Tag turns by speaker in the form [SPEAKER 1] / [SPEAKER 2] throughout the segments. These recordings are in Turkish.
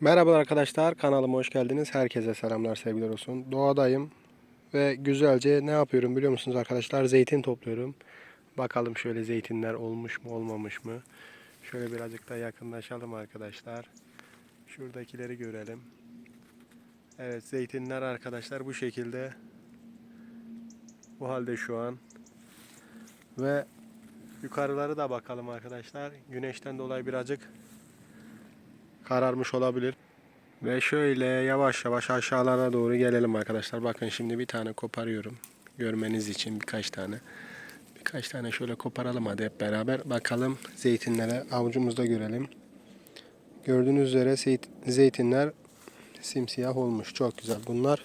[SPEAKER 1] Merhaba arkadaşlar kanalıma hoş geldiniz. Herkese selamlar sevgiler olsun. Doğadayım ve güzelce ne yapıyorum biliyor musunuz arkadaşlar? Zeytin topluyorum. Bakalım şöyle zeytinler olmuş mu olmamış mı? Şöyle birazcık da yakınlaşalım arkadaşlar. Şuradakileri görelim. Evet zeytinler arkadaşlar bu şekilde. Bu halde şu an. Ve yukarıları da bakalım arkadaşlar. Güneşten dolayı birazcık kararmış olabilir. Ve şöyle yavaş yavaş aşağılara doğru gelelim arkadaşlar. Bakın şimdi bir tane koparıyorum. Görmeniz için birkaç tane. Birkaç tane şöyle koparalım hadi hep beraber. Bakalım zeytinlere avucumuzda görelim. Gördüğünüz üzere zeyt- zeytinler simsiyah olmuş. Çok güzel bunlar.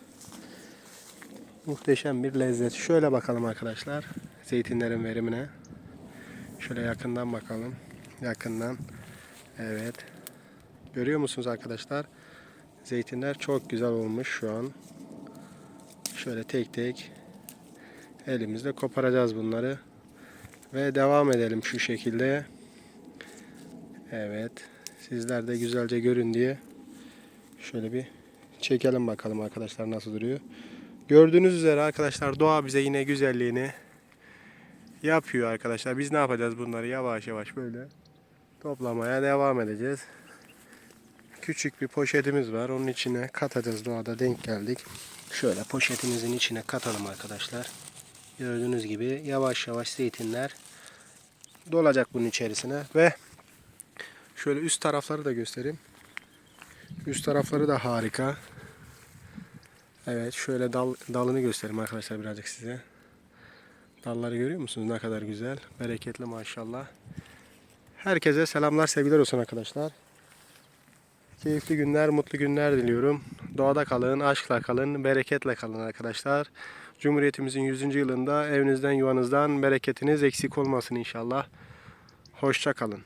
[SPEAKER 1] Muhteşem bir lezzet. Şöyle bakalım arkadaşlar. Zeytinlerin verimine. Şöyle yakından bakalım. Yakından. Evet. Görüyor musunuz arkadaşlar? Zeytinler çok güzel olmuş şu an. Şöyle tek tek elimizle koparacağız bunları. Ve devam edelim şu şekilde. Evet. Sizler de güzelce görün diye şöyle bir çekelim bakalım arkadaşlar nasıl duruyor. Gördüğünüz üzere arkadaşlar doğa bize yine güzelliğini yapıyor arkadaşlar. Biz ne yapacağız bunları yavaş yavaş böyle toplamaya devam edeceğiz küçük bir poşetimiz var. Onun içine katacağız. Doğada denk geldik. Şöyle poşetimizin içine katalım arkadaşlar. Gördüğünüz gibi yavaş yavaş zeytinler dolacak bunun içerisine ve şöyle üst tarafları da göstereyim. Üst tarafları da harika. Evet şöyle dal, dalını göstereyim arkadaşlar birazcık size. Dalları görüyor musunuz? Ne kadar güzel. Bereketli maşallah. Herkese selamlar sevgiler olsun arkadaşlar. Keyifli günler, mutlu günler diliyorum. Doğada kalın, aşkla kalın, bereketle kalın arkadaşlar. Cumhuriyetimizin 100. yılında evinizden, yuvanızdan bereketiniz eksik olmasın inşallah. Hoşça kalın.